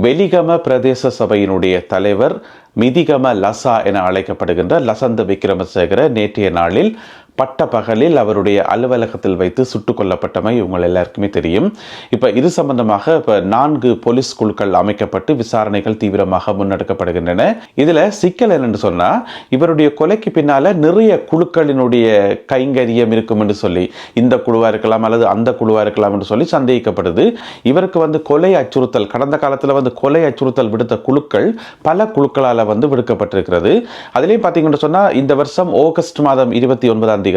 வெலிகம பிரதேச சபையினுடைய தலைவர் மிதிகம லசா என அழைக்கப்படுகின்ற லசந்த விக்ரமசேகர நேற்றைய நாளில் பட்ட பகலில் அவருடைய அலுவலகத்தில் வைத்து சுட்டுக் கொல்லப்பட்டமை உங்கள் எல்லாருக்குமே தெரியும். இப்போ இது சம்பந்தமாக இப்போ நான்கு போலீஸ் குழுக்கள் அமைக்கப்பட்டு விசாரணைகள் தீவிரமாக முன்னெடுக்கப்படுகின்றன. இதில் சிக்கல் என்னென்னு சொன்னால் இவருடைய கொலைக்கு பின்னால் நிறைய குழுக்களினுடைய கைங்கரியம் இருக்கும் என்று சொல்லி இந்த குழுவாக இருக்கலாம் அல்லது அந்த குழுவாக இருக்கலாம் என்று சொல்லி சந்தேகிக்கப்படுது. இவருக்கு வந்து கொலை அச்சுறுத்தல் கடந்த காலத்தில் வந்து கொலை அச்சுறுத்தல் விடுத்த குழுக்கள் பல குழுக்களால் வந்து விடுக்கப்பட்டிருக்கிறது. அதிலேயும் பார்த்தீங்கன்னு சொன்னால் இந்த வருஷம் ஆகஸ்ட் மாதம் இருபத்தி ஒன்பதாம் தேதி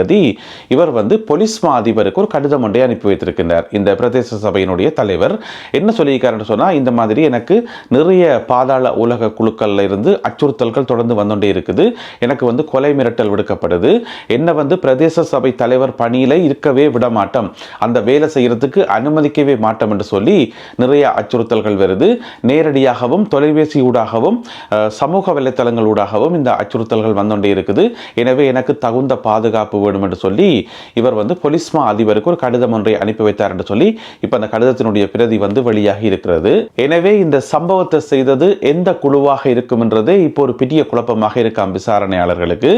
இவர் வந்து போலீஸ் மா அதிபருக்கு ஒரு கடிதம் ஒன்றை அனுப்பி வைத்திருக்கின்றார். இந்த பிரதேச சபையினுடைய தலைவர் என்ன சொல்லியிருக்காருன்னு சொன்னால் இந்த மாதிரி எனக்கு நிறைய பாதாள உலக குழுக்கள்ல இருந்து அச்சுறுத்தல்கள் தொடர்ந்து வந்துட்டே இருக்குது. எனக்கு வந்து கொலை மிரட்டல் விடுக்கப்படுது. என்ன வந்து பிரதேச சபை தலைவர் பணியில் இருக்கவே விட மாட்டோம் அந்த வேலை செய்யறதுக்கு அனுமதிக்கவே மாட்டோம் என்று சொல்லி நிறைய அச்சுறுத்தல்கள் வருது. நேரடியாகவும் தொலைபேசி ஊடாகவும் சமூக வலைத்தளங்கள் ஊடாகவும் இந்த அச்சுறுத்தல்கள் வந்தோண்டே இருக்குது. எனவே எனக்கு தகுந்த பாதுகாப்பு வேணும் என்று சொல்லி இவர் வந்து பொலிஸ்மா அதிபருக்கு ஒரு கடிதம் ஒன்றை அனுப்பி வைத்தார் என்று சொல்லி இப்போ அந்த கடிதத்தினுடைய பிரதி வந்து வெளியாகி இருக்கிறது. எனவே இந்த சம்பவத்தை செய்தது எந்த குழுவாக இருக்கும் என்றதே இப்போ ஒரு பெரிய குழப்பமாக இருக்காம் விசாரணையாளர்களுக்கு.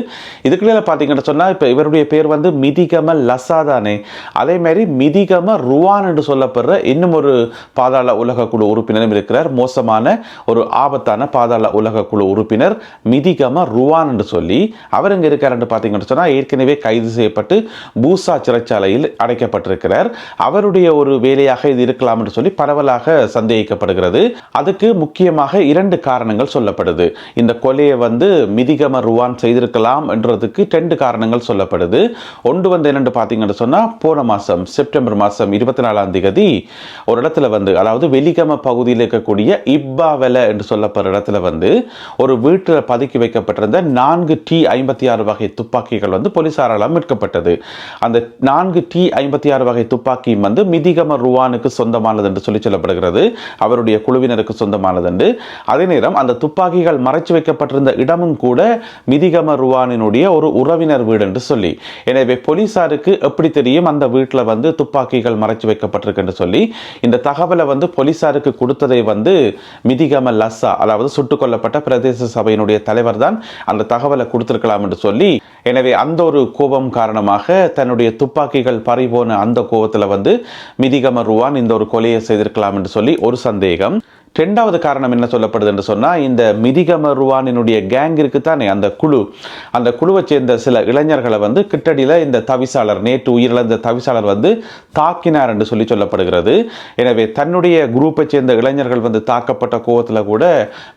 இதுக்குள்ள பார்த்தீங்கன்னு சொன்னா இப்போ இவருடைய பேர் வந்து மிதிகம லசா தானே. அதே மாதிரி மிதிகம ருவான் என்று சொல்லப்படுற இன்னும் ஒரு பாதாள உலக குழு உறுப்பினரும் இருக்கிறார். மோசமான ஒரு ஆபத்தான பாதாள உலக குழு உறுப்பினர் மிதிகம ருவான் என்று சொல்லி அவர் இங்கே இருக்கார் என்று பார்த்தீங்கன்னு சொன்னால் ஏற்கனவே கைது செய்யப்பட்டு பூசா சிறைச்சாலையில் அடைக்கப்பட்டிருக்கிறார். அவருடைய ஒரு வேலையாக இது இருக்கலாம் என்று சொல்லி பரவலாக சந்தேகிக்கப்படுகிறது. அதுக்கு முக்கியமாக இரண்டு காரணங்கள் சொல்லப்படுது. இந்த கொலையை வந்து மிதிகம ருவான் செய்திருக்கலாம் என்றதுக்கு ரெண்டு காரணங்கள் சொல்லப்படுது. ஒன்று வந்து என்னென்று பார்த்தீங்கன்னு சொன்னால் போன மாதம் செப்டம்பர் மாதம் இருபத்தி நாலாம் தேதி ஒரு இடத்துல வந்து அதாவது வெலிகம பகுதியில் இருக்கக்கூடிய இப்பாவெல என்று சொல்லப்படுற இடத்துல வந்து ஒரு வீட்டில் பதுக்கி வைக்கப்பட்டிருந்த நான்கு டி ஐம்பத்தி ஆறு வகை துப்பாக்கிகள் வந்து போலீசாரால் மீட்கப்பட்டது. அந்த நான்கு டி ஐம்பத்தி ஆறு வகை துப்பாக்கியும் வந்து மிதிகம ருவானுக்கு சொந்தமானது என்று சொல்லி சொல்லப்படுகிறது. அவருடைய குழுவினருக்கு சொந்தமானது என்று அதே நேரம் அந்த துப்பாக்கிகள் மறைச்சு வைக்கப்பட்டிருந்த இடமும் கூட மிதிகம ருவானினுடைய ஒரு உறவினர் வீடு என்று சொல்லி. எனவே போலீசாருக்கு எப்படி தெரியும் அந்த வீட்டில் வந்து துப்பாக்கிகள் மறைச்சு வைக்கப்பட்டிருக்கு என்று சொல்லி. இந்த தகவலை வந்து போலீசாருக்கு கொடுத்ததை வந்து மிதிகம லஸ்ஸா அதாவது சுட்டுக் கொல்லப்பட்ட பிரதேச சபையினுடைய தலைவர் தான் அந்த தகவலை கொடுத்திருக்கலாம் என்று சொல்லி எனவே அந்த ஒரு கோபம் காரணமாக தன்னுடைய துப்பாக்கிகள் பறிபோன அந்த கோபத்தில் வந்து மிதிகம ருவான் இந்த ஒரு கொலையை செய்திருக்கலாம் என்று சொல்லி ஒரு சந்தேகம். ரெண்டாவது காரணம் என்ன சொல்லப்படுது என்று சொன்னால் இந்த மிதிகமருவானினுடைய கேங் இருக்குத்தானே அந்த குழு. அந்த குழுவை சேர்ந்த சில இளைஞர்களை வந்து கிட்டடியில் இந்த தவிசாளர் நேற்று உயிரிழந்த தவிசாளர் வந்து தாக்கினார் என்று சொல்லி சொல்லப்படுகிறது. எனவே தன்னுடைய குரூப்பை சேர்ந்த இளைஞர்கள் வந்து தாக்கப்பட்ட கோவத்தில் கூட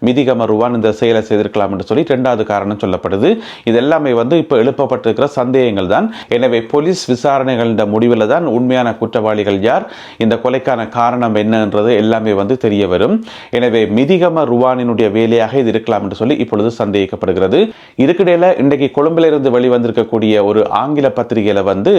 மிதிகமருவான் இந்த செயலை செய்திருக்கலாம் என்று சொல்லி ரெண்டாவது காரணம் சொல்லப்படுது. இது எல்லாமே வந்து இப்போ எழுப்பப்பட்டிருக்கிற சந்தேகங்கள் தான். எனவே போலீஸ் விசாரணைகளின் முடிவில் தான் உண்மையான குற்றவாளிகள் யார் இந்த கொலைக்கான காரணம் என்னன்றது எல்லாமே வந்து தெரிய வரும். எனவே மிதிகம ருவானினுடைய வேலையாக இது இருக்கலாம் என்று சொல்லி இப்பொழுது சந்தேகிக்கப்படுகிறது. இதுக்கிடையில இன்றைக்கு கொழும்பில இருந்து வெளிவந்திருக்கக்கூடிய ஒரு ஆங்கில பத்திரிகையில வந்து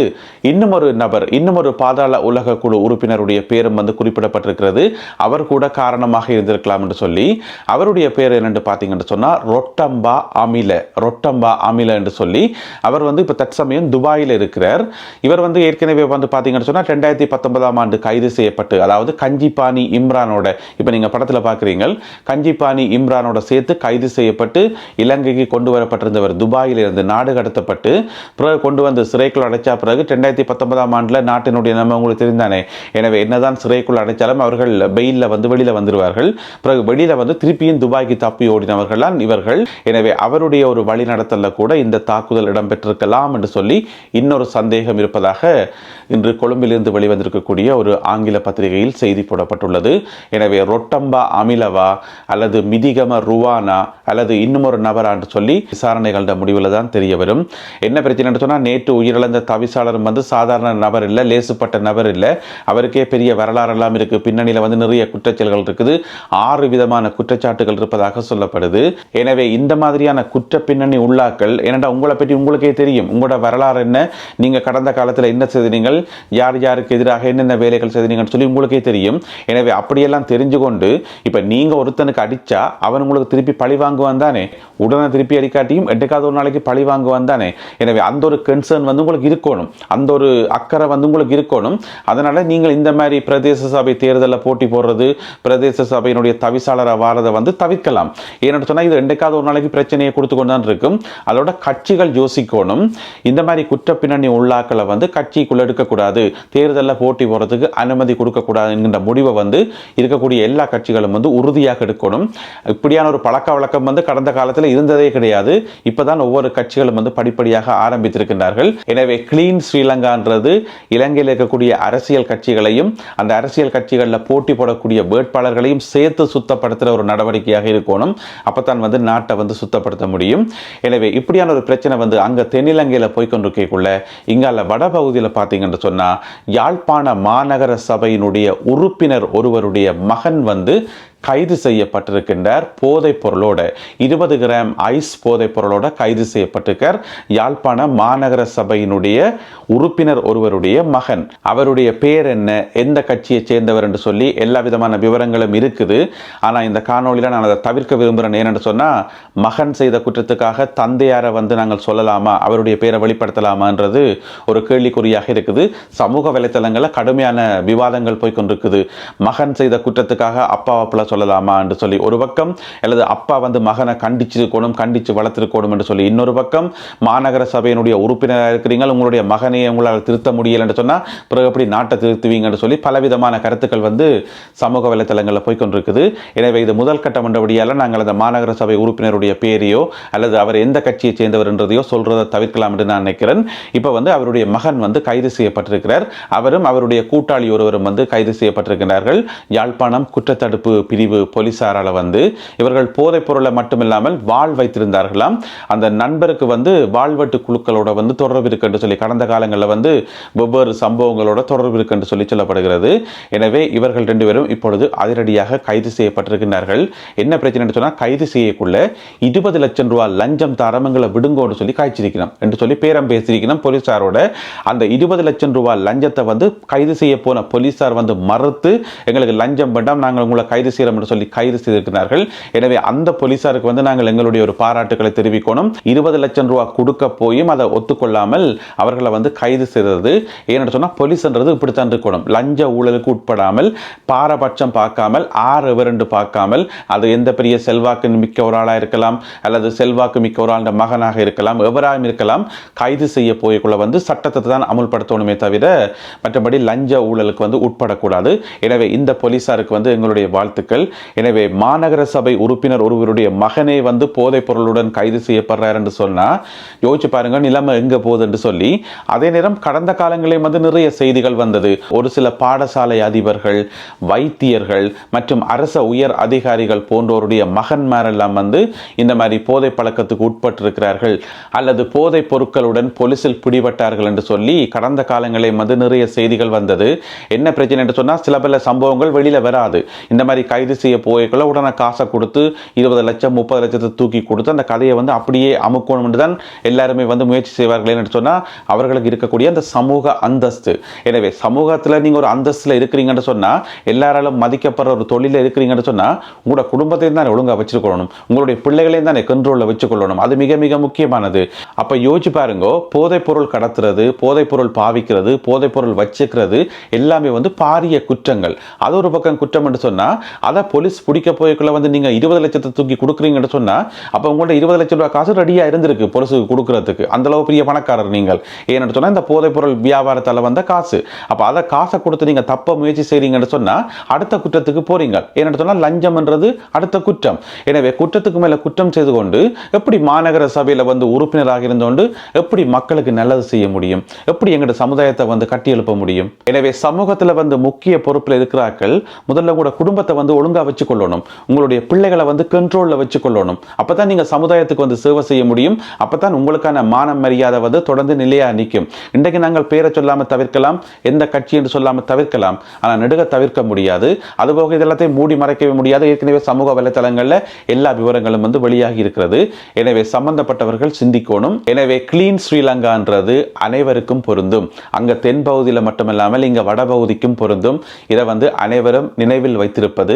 இன்னும் ஒரு நபர் இன்னும் ஒரு பாதாள உலக குழு உறுப்பினருடைய பேரும் வந்து குறிப்பிடப்பட்டிருக்கிறது. அவர் கூட காரணமாக இருந்திருக்கலாம் என்று சொல்லி. அவருடைய பேர் என்னென்று பார்த்தீங்கன்னு சொன்னால் ரொட்டம்பா அமில ரொட்டம்பா அமில என்று சொல்லி அவர் வந்து இப்போ தற்சமயம் துபாயில் இருக்கிறார். இவர் வந்து ஏற்கனவே வந்து பார்த்தீங்கன்னு சொன்னால் ரெண்டாயிரத்தி பத்தொன்பதாம் ஆண்டு கைது செய்யப்பட்டு அதாவது கஞ்சிபாணி இம்ரானோட இப்போ நீங்கள் படத்தில் பார்க்குறீங்க கஞ்சிப்பாணி இம்ரானோட சேர்த்து கைது செய்யப்பட்டு இலங்கைக்கு கொண்டு வரப்பட்டிருந்தவர் துபாயில் இருந்து நாடு கடத்தப்பட்டு பிறகு கொண்டு வந்து சிறைக்குள் அடைச்சா பிறகு ரெண்டாயிரத்தி பத்தொன்பதாம் ஆண்டில் நாட்டினுடைய நம்ம உங்களுக்கு தெரிந்தானே? எனவே என்னதான் சிறைக்குள் அடைச்சாலும் அவர்கள் பெயிலில் வந்து வெளியில் வந்துடுவார்கள் பிறகு வெளியில் வந்து திருப்பியும் துபாய்க்கு தப்பி ஓடினவர்கள் தான் இவர்கள். எனவே அவருடைய ஒரு வழிநடத்தலில் கூட இந்த தாக்குதல் இடம்பெற்றிருக்கலாம் என்று சொல்லி இன்னொரு சந்தேகம் இருப்பதாக இன்று கொழும்பிலிருந்து வெளிவந்திருக்கக்கூடிய ஒரு ஆங்கில பத்திரிகையில் செய்தி போடப்பட்டுள்ளது. எனவே ரொட்டம் ரொட்டம்பா அமிலவா அல்லது மிதிகம ருவானா அல்லது இன்னும் ஒரு நபரான்னு சொல்லி விசாரணைகளோட முடிவில் தான் தெரிய வரும். என்ன பிரச்சனைன்னு சொன்னால் நேற்று உயிரிழந்த தவிசாளர் வந்து சாதாரண நபர் இல்லை லேசுப்பட்ட நபர் இல்லை. அவருக்கே பெரிய வரலாறெல்லாம் இருக்கு. பின்னணியில் வந்து நிறைய குற்றச்செயல்கள் இருக்குது. ஆறு விதமான குற்றச்சாட்டுகள் இருப்பதாக சொல்லப்படுது. எனவே இந்த மாதிரியான குற்ற பின்னணி உள்ளாக்கள் ஏனென்றா உங்களை பற்றி உங்களுக்கே தெரியும். உங்களோட வரலாறு என்ன? நீங்கள் கடந்த காலத்தில் என்ன செய்தீங்கள் யார் யாருக்கு எதிராக என்னென்ன வேலைகள் செய்தீங்கன்னு சொல்லி உங்களுக்கே தெரியும். எனவே அப்படியெல்லாம் தெரிஞ்சு கொண்டு இப்போ நீங்க ஒருத்தனுக்கு அடிச்சா அவன் உங்களுக்கு திருப்பி பழி வாங்குவான் தானே? உடனே திருப்பி அடிக்காட்டியும் எட்டுக்காவது ஒரு நாளைக்கு பழி வாங்குவான் தானே? எனவே அந்த ஒரு கன்சர்ன் வந்து உங்களுக்கு இருக்கணும். அந்த ஒரு அக்கறை வந்து உங்களுக்கு இருக்கணும். அதனால நீங்கள் இந்த மாதிரி பிரதேச சபை தேர்தலில் போட்டி போடுறது பிரதேச சபையினுடைய தவிசாளராக வாரதை வந்து தவிர்க்கலாம். ஏன்னு சொன்னால் இது ரெண்டுக்காவது ஒரு நாளைக்கு பிரச்சனையை கொடுத்து கொண்டு தான் இருக்கும். அதோட கட்சிகள் யோசிக்கணும். இந்த மாதிரி குற்ற பின்னணி உள்ளாக்களை வந்து கட்சிக்குள்ள எடுக்கக்கூடாது. தேர்தலில் போட்டி போடுறதுக்கு அனுமதி கொடுக்கக்கூடாது என்கின்ற முடிவை வந்து இருக்கக்கூடிய எல்லா கட்சிகளும் வந்து உறுதியாக எடுக்கணும். இப்படியான ஒரு பழக்க வழக்கம் வந்து கடந்த காலத்தில் இருந்ததே கிடையாது. இப்போதான் ஒவ்வொரு கட்சிகளும் வந்து படிப்படியாக ஆரம்பித்திருக்கின்றார்கள். எனவே கிளீன் ஸ்ரீலங்கான்றது இலங்கையில் இருக்கக்கூடிய அரசியல் கட்சிகளையும் அந்த அரசியல் கட்சிகளில் போட்டி போடக்கூடிய வேட்பாளர்களையும் சேர்த்து சுத்தப்படுத்துகிற ஒரு நடவடிக்கையாக இருக்கணும். அப்பதான் வந்து நாட்டை வந்து சுத்தப்படுத்த முடியும். எனவே இப்படியான ஒரு பிரச்சனை வந்து அங்கே தென்னிலங்கையில் போய்கொண்டிருக்கக்குள்ள இங்கால வடபகுதியில் பார்த்தீங்கன்னு சொன்னால் யாழ்ப்பாண மாநகர சபையினுடைய உறுப்பினர் ஒருவருடைய மகன் வந்து கிடையாது கைது செய்யப்பட்டிருக்கின்றார். போதைப் பொருளோடு இருபது கிராம் ஐஸ் போதைப் பொருளோட கைது செய்யப்பட்டிருக்கார். யாழ்ப்பாண மாநகர சபையினுடைய உறுப்பினர் ஒருவருடைய மகன். அவருடைய பேர் என்ன எந்த கட்சியை சேர்ந்தவர் என்று சொல்லி எல்லா விதமான விவரங்களும் இருக்குது. ஆனால் இந்த காணொளியில் நான் அதை தவிர்க்க விரும்புகிறேன் ஏனென்று சொன்னால் மகன் செய்த குற்றத்துக்காக தந்தையாரை வந்து நாங்கள் சொல்லலாமா அவருடைய பேரை வெளிப்படுத்தலாமான்றது ஒரு கேள்விக்குறியாக இருக்குது. சமூக வலைத்தளங்களில் கடுமையான விவாதங்கள் போய்கொண்டிருக்குது மகன் செய்த குற்றத்துக்காக அப்பாவை சொல்லலாமா என்று சொல்லி ஒரு பக்கம் அல்லது அப்பா வந்து மகனை கண்டிச்சிருக்கணும் கண்டித்து வளர்த்திருக்கணும் என்று சொல்லி இன்னொரு பக்கம் மாநகர சபையினுடைய உறுப்பினராக இருக்கிறீங்க உங்களுடைய மகனை உங்களால் திருத்த முடியல என்று சொன்னால் பிறகு எப்படி நாட்டை திருத்துவீங்க என்று சொல்லி பலவிதமான கருத்துக்கள் வந்து சமூக வலைத்தளங்களில் போய்கொண்டிருக்குது எனவே இது முதல் கட்டம் என்றபடியால் நாங்கள் அந்த மாநகர சபை உறுப்பினருடைய பேரையோ அல்லது அவர் எந்த கட்சியை சேர்ந்தவர் என்றதையோ சொல்றதை தவிர்க்கலாம் என்று நான் நினைக்கிறேன். இப்போ வந்து அவருடைய மகன் வந்து கைது செய்யப்பட்டிருக்கிறார். அவரும் அவருடைய கூட்டாளி ஒருவரும் வந்து கைது செய்யப்பட்டிருக்கிறார்கள். யாழ்ப்பாணம் குற்றத்தடுப்பு பிரிவு போலீசாரால் வந்து இவர்கள் போதைப் பொருளை மட்டுமில்லாமல் வாழ் வைத்திருந்தார்களாம். அந்த நண்பருக்கு வந்து வாழ்வெட்டு குழுக்களோட வந்து தொடர்பு இருக்கு என்று சொல்லி கடந்த காலங்களில் வந்து வெவ்வேறு சம்பவங்களோட தொடர்பு இருக்கு என்று சொல்லி சொல்லப்படுகிறது. எனவே இவர்கள் ரெண்டு பேரும் இப்பொழுது அதிரடியாக கைது செய்யப்பட்டிருக்கிறார்கள் என்ன பிரச்சனை சொன்னால் கைது செய்யக்குள்ள இருபது லட்சம் ரூபாய் லஞ்சம் தரமங்களை விடுங்கோன்னு சொல்லி காய்ச்சிருக்கணும் என்று சொல்லி பேரம் பேசியிருக்கணும் போலீசாரோட. அந்த இருபது லட்சம் ரூபாய் லஞ்சத்தை வந்து கைது செய்ய போன போலீசார் வந்து மறுத்து எங்களுக்கு லஞ்சம் வேண்டாம் நாங்கள் உங்களை கைது செய்கிறோம் என்று சொல்லி கைது செய்திருக்கிறார்கள். எனவே அந்த போலீசாருக்கு வந்து நாங்கள் எங்களுடைய ஒரு பாராட்டுகளை தெரிவிக்கணும். இருபது லட்சம் ரூபா கொடுக்க போயும் அதை ஒத்துக்கொள்ளாமல் அவர்களை வந்து கைது செய்தது. ஏன்னு சொன்னால் போலீஸ்ன்றது இப்படித்தான் இருக்கணும். லஞ்ச ஊழலுக்கு உட்படாமல் பாரபட்சம் பார்க்காமல் ஆறு விரண்டு பார்க்காமல் அது எந்த பெரிய செல்வாக்கு மிக்க ஒரு ஆளாக இருக்கலாம் அல்லது செல்வாக்கு மிக்க ஒரு ஆளுடைய மகனாக இருக்கலாம் எவராகவும் இருக்கலாம் கைது செய்ய போய்க்குள்ள வந்து சட்டத்தை தான் அமுல்படுத்தணுமே தவிர மற்றபடி லஞ்ச ஊழலுக்கு வந்து உட்படக்கூடாது. எனவே இந்த போலீசாருக்கு வந்து எங்களுடைய வாழ்த்துக்கள். எனவே மாநகர சபை உறுப்பினர் ஒருவருடைய மகனே வந்து போதைப் பொருளுடன் கைது செய்யப்படுறார் என்று சொன்னால் யோசிச்சு பாருங்க நிலைமை எங்க போகுது என்று சொல்லி அதே நேரம் கடந்த காலங்களில் வந்து நிறைய செய்திகள் வந்தது. ஒரு சில பாடசாலை அதிபர்கள் வைத்தியர்கள் மற்றும் அரச உயர் அதிகாரிகள் போன்றோருடைய மகன்மாரெல்லாம் வந்து இந்த மாதிரி போதை பழக்கத்துக்கு உட்பட்டிருக்கிறார்கள். அல்லது போதைப் பொருட்களுடன் போலீஸில் பிடிபட்டார்கள் என்று சொல்லி கடந்த காலங்களில் வந்து நிறைய செய்திகள் வந்தது. என்ன பிரச்சனை என்று சொன்னால் சில பல சம்பவங்கள் வெளியில வராது. இந்த மாதிரி கைது செய்ய போய்க்குள்ள உடனே காசை கொடுத்து இருபது லட்சம் முப்பது லட்சத்தை தூக்கி கொடுத்து அந்த கதையை வந்து அப்படியே அமுக்கணும் தான் எல்லாருமே வந்து முயற்சி செய்வார்கள் என்று சொன்னால் அவர்களுக்கு இருக்கக்கூடிய அந்த சமூக அந்தஸ்து. எனவே சமூகத்தில் நீங்கள் ஒரு அந்தஸ்தில் இருக்கிறீங்கன்னு சொன்னால் எல்லாராலும் மதிக்கப்படுற ஒரு தொழிலில் இருக்கிறீங்கன்னு சொன்னால் உங்களோட குடும்பத்தையும் தானே ஒழுங்காக வச்சுக்கொள்ளணும். உங்களுடைய பிள்ளைகளையும் தானே கண்ட்ரோலில் வச்சுக்கொள்ளணும். அது மிக மிக முக்கியமானது. அப்போ யோசிச்சு பாருங்க போதைப் பொருள் கடத்துறது போதைப் பொருள் பாவிக்கிறது போதைப் பொருள் வச்சுக்கிறது எல்லாமே வந்து பாரிய குற்றங்கள். அது ஒரு பக்கம் குற்றம் என்று சொன்னால் அதை போலீஸ் பிடிக்க போய்க்குள்ள வந்து நீங்கள் இருபது லட்சத்தை தூக்கி கொடுக்குறீங்கன்னு சொன்னால் அப்போ உங்கள்கிட்ட இருபது லட்சம் ரூபாய் காசு ரெடியாக இருந்திருக்கு போலீஸுக்கு கொடுக்குறதுக்கு. அந்தளவு பெரிய பணக்காரர் நீங்கள். ஏன்னு சொன்னால் இந்த போதைப்பொருள் வியாபாரத்தால் வந்த காசு. அப்போ அதை காசை கொடுத்து நீங்கள் தப்ப முயற்சி செய்கிறீங்கன்னு சொன்னால் அடுத்த குற்றத்துக்கு போகிறீங்க ஏன்னு சொன்னால் லஞ்சம்ன்றது அடுத்த குற்றம். எனவே குற்றத்துக்கு மேலே குற்றம் செய்து கொண்டு எப்படி மாநகர சபையில் வந்து உறுப்பினராக இருந்தோண்டு எப்படி மக்களுக்கு நல்லது செய்ய முடியும்? எப்படி எங்களோட சமுதாயத்தை வந்து கட்டி எழுப்ப முடியும்? எனவே சமூகத்தில் வந்து முக்கிய பொறுப்பில் இருக்கிறார்கள். முதல்ல கூட குடும்பத்தை வந்து ஒழுங்காக வச்சுக்கொள்ளணும். உங்களுடைய பிள்ளைகளை வந்து கண்ட்ரோலில் வச்சுக்கொள்ளணும். அப்பதான் நீங்கள் சமுதாயத்துக்கு வந்து சேவை செய்ய முடியும். அப்போ தான் உங்களுக்கான மான மரியாதை வந்து தொடர்ந்து நிலையாக நிற்கும். இன்றைக்கு நாங்கள் பேரை சொல்லாமல் தவிர்க்கலாம் எந்த கட்சி என்று சொல்லாமல் தவிர்க்கலாம். ஆனால் நெடுக தவிர்க்க முடியாது. அதுபோக இதெல்லாத்தையும் மூடி மறைக்கவே முடியாது. ஏற்கனவே சமூக வலைத்தளங்களில் எல்லா விவரங்களும் வந்து வெளியாகி இருக்கிறது. எனவே சம்பந்தப்பட்டவர்கள் சிந்திக்கணும். எனவே கிளீன் ஸ்ரீலங்கான்றது அனைவருக்கும் பொருந்தும். அங்கே தென் பகுதியில் மட்டுமல்லாமல் இங்கே வடபகுதிக்கும் பொருந்தும். இதை வந்து அனைவரும் நினைவில் வைத்திருப்பது